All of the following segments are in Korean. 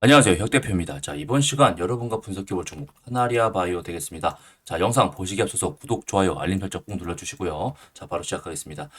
안녕하세요. 혁 대표입니다. 자, 이번 시간 여러분과 분석해볼 종목 카나리아 바이오 되겠습니다. 자, 영상 보시기 앞서서 구독, 좋아요, 알림 설정 꼭 눌러주시고요. 자, 바로 시작하겠습니다.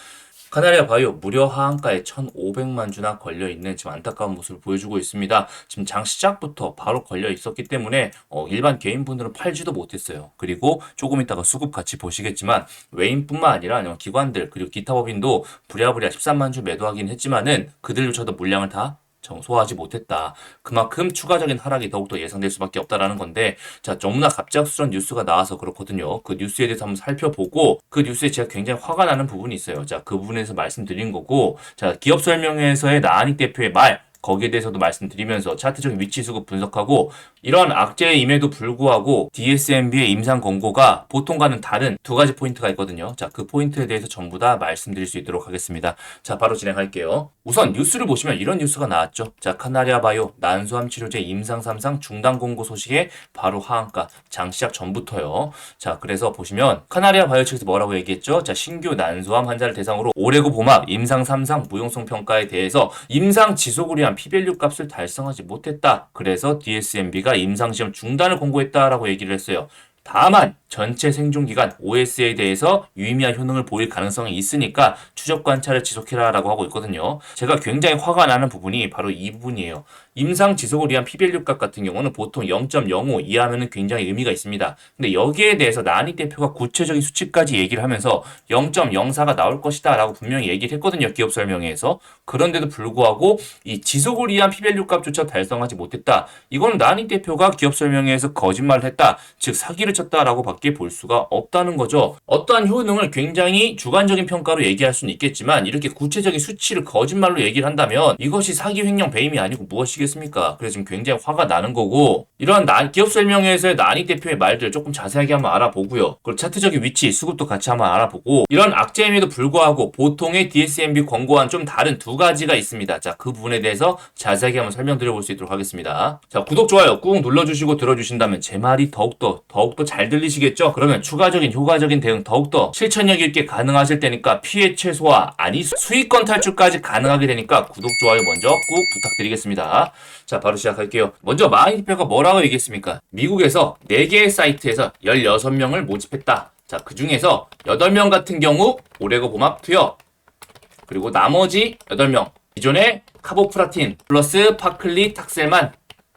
카나리아 바이오 무려 하한가에 1,500만 주나 걸려있는 지금 안타까운 모습을 보여주고 있습니다. 지금 장 시작부터 바로 걸려 있었기 때문에 어, 일반 개인분들은 팔지도 못했어요. 그리고 조금 있다가 수급 같이 보시겠지만 외인뿐만 아니라 기관들 그리고 기타 법인도 부랴부랴 13만 주 매도하긴 했지만은 그들조차도 물량을 다 소화하지 못했다. 그만큼 추가적인 하락이 더욱더 예상될 수밖에 없다라는 건데, 자, 너무나 갑작스런 뉴스가 나와서 그렇거든요. 그 뉴스에 대해서 한번 살펴보고, 그 뉴스에 제가 굉장히 화가 나는 부분이 있어요. 자, 그 부분에서 말씀드린 거고, 자, 기업 설명회에서의 나한익 대표의 말, 거기에 대해서도 말씀드리면서 차트적인 위치 수급 분석하고 이러한 악재임에도 불구하고 DSMB의 임상 권고가 보통과는 다른 두 가지 포인트가 있거든요. 자, 그 포인트에 대해서 전부 다 말씀드릴 수 있도록 하겠습니다. 자, 바로 진행할게요. 우선 뉴스를 보시면 이런 뉴스가 나왔죠. 자, 카나리아 바이오 난소암 치료제 임상 3상 중단 공고 소식에 바로 하한가 장 시작 전부터요. 자, 그래서 보시면 카나리아 바이오 측에서 뭐라고 얘기했죠? 자, 신규 난소암 환자를 대상으로 올해고 봄합 임상 3상 무용성 평가에 대해서 임상 지속을 위한 피밸류 값을 달성하지 못했다. 그래서 DSMB가 임상시험 중단을 공고했다라고 얘기를 했어요. 다만 전체 생존 기간 OS에 대해서 유의미한 효능을 보일 가능성이 있으니까 추적 관찰을 지속해라라고 하고 있거든요. 제가 굉장히 화가 나는 부분이 바로 이 부분이에요. 임상 지속을 위한 피밸류 값 같은 경우는 보통 0.05 이하면은 굉장히 의미가 있습니다. 근데 여기에 대해서 나니 대표가 구체적인 수치까지 얘기를 하면서 0.04가 나올 것이다라고 분명히 얘기를 했거든요. 기업 설명회에서. 그런데도 불구하고 이 지속을 위한 피밸류 값조차 달성하지 못했다. 이건 나니 대표가 기업 설명회에서 거짓말을 했다. 즉 사기를 쳤다라고 밖에 볼 수가 없다는 거죠. 어떠한 효능을 굉장히 주관적인 평가로 얘기할 수는 있겠지만 이렇게 구체적인 수치를 거짓말로 얘기를 한다면 이것이 사기 횡령 배임이 아니고 무엇이겠습니까? 그래서 지금 굉장히 화가 나는 거고 이런 나, 기업 설명회에서의 나니 대표의 말들 조금 자세하게 한번 알아보고요. 그리고 차트적인 위치, 수급도 같이 한번 알아보고 이런 악재임에도 불구하고 보통의 DSMB 권고와는 좀 다른 두 가지가 있습니다. 자, 그 부분에 대해서 자세하게 한번 설명드려 볼 수 있도록 하겠습니다. 자, 구독, 좋아요 꾹 눌러주시고 들어주신다면 제 말이 더욱더 더욱더 잘 들리시겠죠? 그러면 추가적인 효과적인 대응 더욱더 실천력 있게 가능하실 테니까 피해 최소화 아니 수익권 탈출까지 가능하게 되니까 구독 좋아요 먼저 꾹 부탁드리겠습니다. 자 바로 시작할게요. 먼저 대표가 뭐라고 얘기했습니까? 미국에서 4개의 사이트에서 16명을 모집했다. 자 그 중에서 8명 같은 경우 올해고 봄합 투여 그리고 나머지 8명 기존의 카보프라틴 플러스 파클리 탁셀만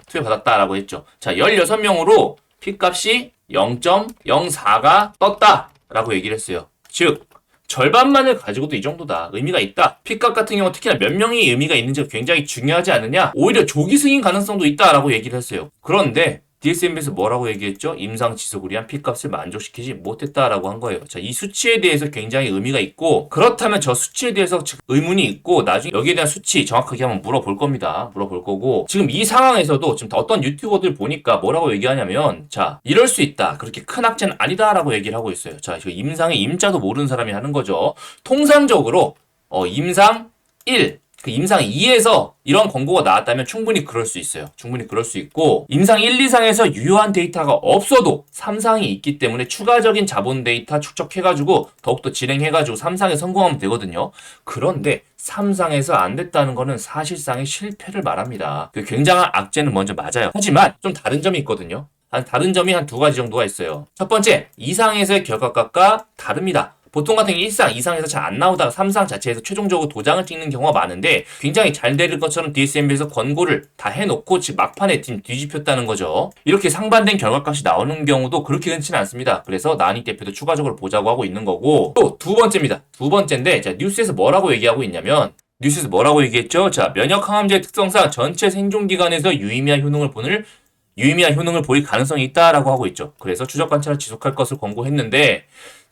투여받았다라고 했죠. 자 16명으로 P값이 0.04가 떴다 라고 얘기를 했어요. 즉 절반만을 가지고도 이 정도다. 의미가 있다. P값 같은 경우 특히나 몇 명이 의미가 있는지가 굉장히 중요하지 않느냐? 오히려 조기 승인 가능성도 있다라고 얘기를 했어요. 그런데 DSM에서 뭐라고 얘기했죠? 임상 지속을 위한 P값을 만족시키지 못했다라고 한 거예요. 자, 이 수치에 대해서 굉장히 의미가 있고 그렇다면 저 수치에 대해서 의문이 있고 나중에 여기에 대한 수치 정확하게 한번 물어볼 겁니다. 물어볼 거고 지금 이 상황에서도 지금 어떤 유튜버들 보니까 뭐라고 얘기하냐면 자, 이럴 수 있다. 그렇게 큰 악재는 아니다라고 얘기를 하고 있어요. 자, 저 임상의 임자도 모르는 사람이 하는 거죠. 통상적으로 어, 임상 1, 그 임상 2에서 이런 권고가 나왔다면 충분히 그럴 수 있어요. 충분히 그럴 수 있고 임상 1, 2상에서 유효한 데이터가 없어도 3상이 있기 때문에 추가적인 자본 데이터 축적해가지고 더욱더 진행해가지고 3상에 성공하면 되거든요. 그런데 3상에서 안 됐다는 거는 사실상의 실패를 말합니다. 그 굉장한 악재는 먼저 맞아요. 하지만 좀 다른 점이 있거든요. 한 다른 점이 한 두 가지 정도가 있어요. 첫 번째, 2상에서의 결과값과 다릅니다. 보통 같은 경우 1상, 2상에서 잘 안 나오다가 3상 자체에서 최종적으로 도장을 찍는 경우가 많은데 굉장히 잘 되는 것처럼 DSMB에서 권고를 다 해놓고 지금 막판에 팀 뒤집혔다는 거죠. 이렇게 상반된 결과값이 나오는 경우도 그렇게 흔치는 않습니다. 그래서 나니 대표도 추가적으로 보자고 하고 있는 거고 또 두 번째입니다. 두 번째인데 자, 뉴스에서 뭐라고 얘기하고 있냐면 뉴스에서 뭐라고 얘기했죠? 자, 면역 항암제의 특성상 전체 생존 기간에서 유의미한 효능을 보는 유의미한 효능을 보일 가능성이 있다라고 하고 있죠. 그래서 추적 관찰을 지속할 것을 권고했는데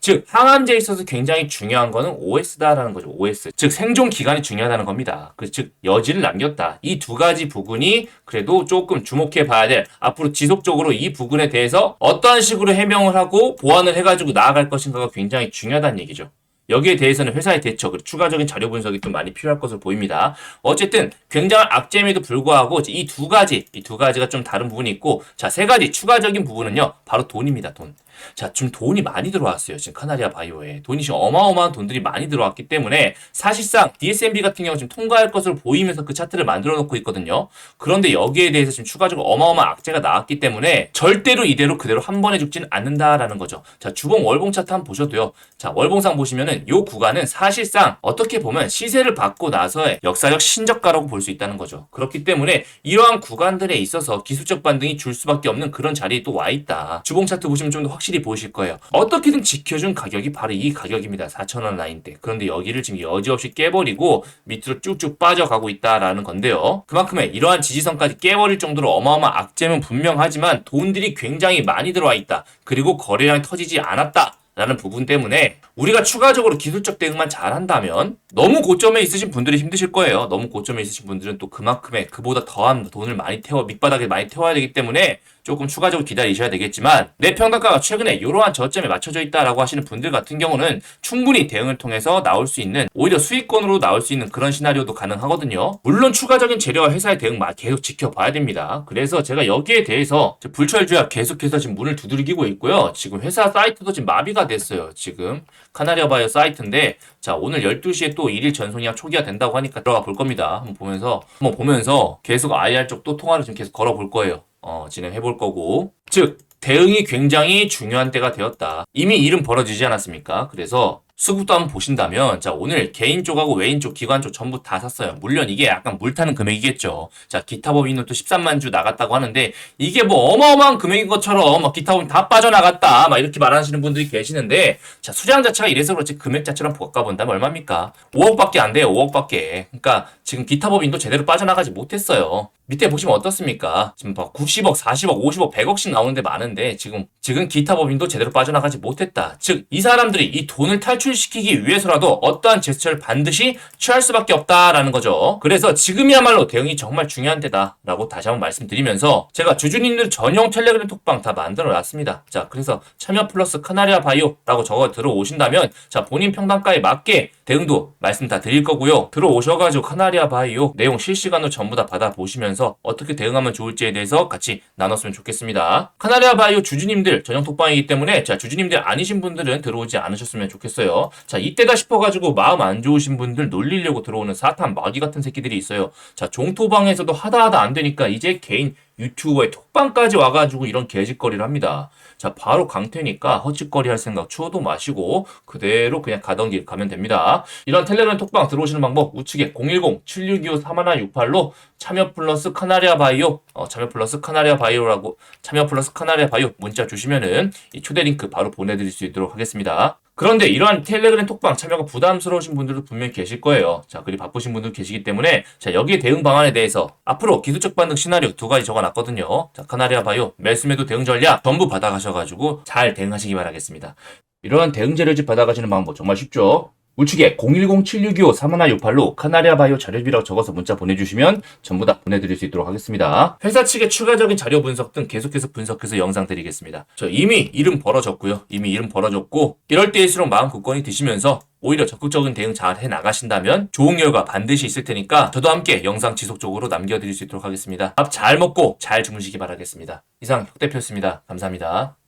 즉 항암제에 있어서 굉장히 중요한 거는 OS다라는 거죠. OS. 즉 생존 기간이 중요하다는 겁니다. 그 즉 여지를 남겼다. 이 두 가지 부분이 그래도 조금 주목해 봐야 될 앞으로 지속적으로 이 부분에 대해서 어떠한 식으로 해명을 하고 보완을 해 가지고 나아갈 것인가가 굉장히 중요하다는 얘기죠. 여기에 대해서는 회사의 대처, 그리고 추가적인 자료 분석이 좀 많이 필요할 것으로 보입니다. 어쨌든 굉장한 악재임에도 불구하고 이 두 가지, 이 두 가지가 좀 다른 부분이 있고, 자, 세 가지 추가적인 부분은요, 바로 돈입니다, 돈. 자, 지금 돈이 많이 들어왔어요. 지금 카나리아 바이오에. 돈이 지금 어마어마한 돈들이 많이 들어왔기 때문에 사실상 DSMB 같은 경우 지금 통과할 것으로 보이면서 그 차트를 만들어 놓고 있거든요. 그런데 여기에 대해서 지금 추가적으로 어마어마한 악재가 나왔기 때문에 절대로 이대로 그대로 한 번에 죽진 않는다라는 거죠. 자, 주봉 월봉 차트 한번 보셔도요. 자, 월봉상 보시면은 요 구간은 사실상 어떻게 보면 시세를 받고 나서의 역사적 신저가라고 볼 수 있다는 거죠. 그렇기 때문에 이러한 구간들에 있어서 기술적 반등이 줄 수밖에 없는 그런 자리에 또 와 있다. 주봉 차트 보시면 좀 더 확실히 보이실 거예요. 어떻게든 지켜준 가격이 바로 이 가격입니다. 4,000원 라인대. 그런데 여기를 지금 여지없이 깨버리고 밑으로 쭉쭉 빠져가고 있다라는 건데요. 그만큼의 이러한 지지선까지 깨버릴 정도로 어마어마한 악재는 분명하지만 돈들이 굉장히 많이 들어와 있다. 그리고 거래량이 터지지 않았다. 라는 부분 때문에 우리가 추가적으로 기술적 대응만 잘한다면 너무 고점에 있으신 분들이 힘드실 거예요. 너무 고점에 있으신 분들은 또 그만큼의 그보다 더한 돈을 많이 태워 밑바닥에 많이 태워야 되기 때문에 조금 추가적으로 기다리셔야 되겠지만 내 평단가가 최근에 이러한 저점에 맞춰져 있다라고 하시는 분들 같은 경우는 충분히 대응을 통해서 나올 수 있는 오히려 수익권으로 나올 수 있는 그런 시나리오도 가능하거든요. 물론 추가적인 재료와 회사의 대응 마- 계속 지켜봐야 됩니다. 그래서 제가 여기에 대해서 불철주야 계속해서 지금 문을 두드리고 있고요. 지금 회사 사이트도 지금 마비가 됐어요. 지금 카나리아 바이오 사이트인데 자 오늘 12시에 또 일일 전송이랑 초기화 된다고 하니까 들어가 볼 겁니다. 한번 보면서 한번 보면서 계속 IR 쪽 또 통화를 지금 계속 걸어 볼 거예요. 어, 진행해 볼 거고. 즉, 대응이 굉장히 중요한 때가 되었다. 이미 일은 벌어지지 않았습니까? 그래서 수급도 한번 보신다면, 자, 오늘 개인 쪽하고 외인 쪽, 기관 쪽 전부 다 샀어요. 물론 이게 약간 물타는 금액이겠죠. 자, 기타 법인은 또 13만 주 나갔다고 하는데, 이게 뭐 어마어마한 금액인 것처럼, 막 기타 법인 다 빠져나갔다, 막 이렇게 말하시는 분들이 계시는데, 자, 수량 자체가 이래서 그렇지 금액 자체랑 바꿔본다면 얼마입니까? 5억밖에 안 돼요, 5억밖에. 그러니까 지금 기타 법인도 제대로 빠져나가지 못했어요. 밑에 보시면 어떻습니까? 지금 막 90억, 40억, 50억, 100억씩 나오는데 많은데 지금 지금 기타 법인도 제대로 빠져나가지 못했다. 즉 이 사람들이 이 돈을 탈출 시키기 위해서라도 어떠한 제스처를 반드시 취할 수밖에 없다라는 거죠. 그래서 지금이야말로 대응이 정말 중요한 때다라고 다시 한번 말씀드리면서 제가 주주님들 전용 텔레그램 톡방 다 만들어 놨습니다. 자 그래서 참여 플러스 카나리아 바이오라고 적어 들어오신다면 자 본인 평단가에 맞게 대응도 말씀 다 드릴 거고요. 들어오셔가지고 카나리아 바이오 내용 실시간으로 전부 다 받아보시면서 어떻게 대응하면 좋을지에 대해서 같이 나눴으면 좋겠습니다. 카나리아 바이오 주주님들 전용 톡방이기 때문에 자 주주님들 아니신 분들은 들어오지 않으셨으면 좋겠어요. 자 이때다 싶어가지고 마음 안 좋으신 분들 놀리려고 들어오는 사탄 마귀 같은 새끼들이 있어요. 자 종토방에서도 하다 하다 안 되니까 이제 개인 유튜버의 톡방까지 와가지고 이런 개짓거리를 합니다. 자, 바로 강퇴니까 헛짓거리 할 생각 추워도 마시고 그대로 그냥 가던 길 가면 됩니다. 이런 텔레그램 톡방 들어오시는 방법 우측에 010-7625-3168로 참여 플러스 카나리아 바이오, 어, 참여 플러스 카나리아 바이오라고 참여 플러스 카나리아 바이오 문자 주시면은 이 초대 링크 바로 보내드릴 수 있도록 하겠습니다. 그런데 이러한 텔레그램 톡방 참여가 부담스러우신 분들도 분명히 계실 거예요. 자, 그리 바쁘신 분들 계시기 때문에 자, 여기에 대응 방안에 대해서 앞으로 기술적 반등 시나리오 두 가지 적어 놨거든요. 자, 카나리아 바이오 매수매도 대응 전략 전부 받아가셔가지고 잘 대응하시기 바라겠습니다. 이러한 대응 재료집 받아가시는 방법 정말 쉽죠. 우측에 010-7625-3168로 카나리아 바이오 자료집이라고 적어서 문자 보내주시면 전부 다 보내드릴 수 있도록 하겠습니다. 회사 측의 추가적인 자료 분석 등 계속해서 분석해서 영상 드리겠습니다. 저 이미 이름 벌어졌고요. 이미 이름 벌어졌고 이럴 때일수록 마음 굳건히 드시면서 오히려 적극적인 대응 잘 해 나가신다면 좋은 결과 반드시 있을 테니까 저도 함께 영상 지속적으로 남겨드릴 수 있도록 하겠습니다. 밥 잘 먹고 잘 주무시기 바라겠습니다. 이상 혁 대표였습니다. 감사합니다.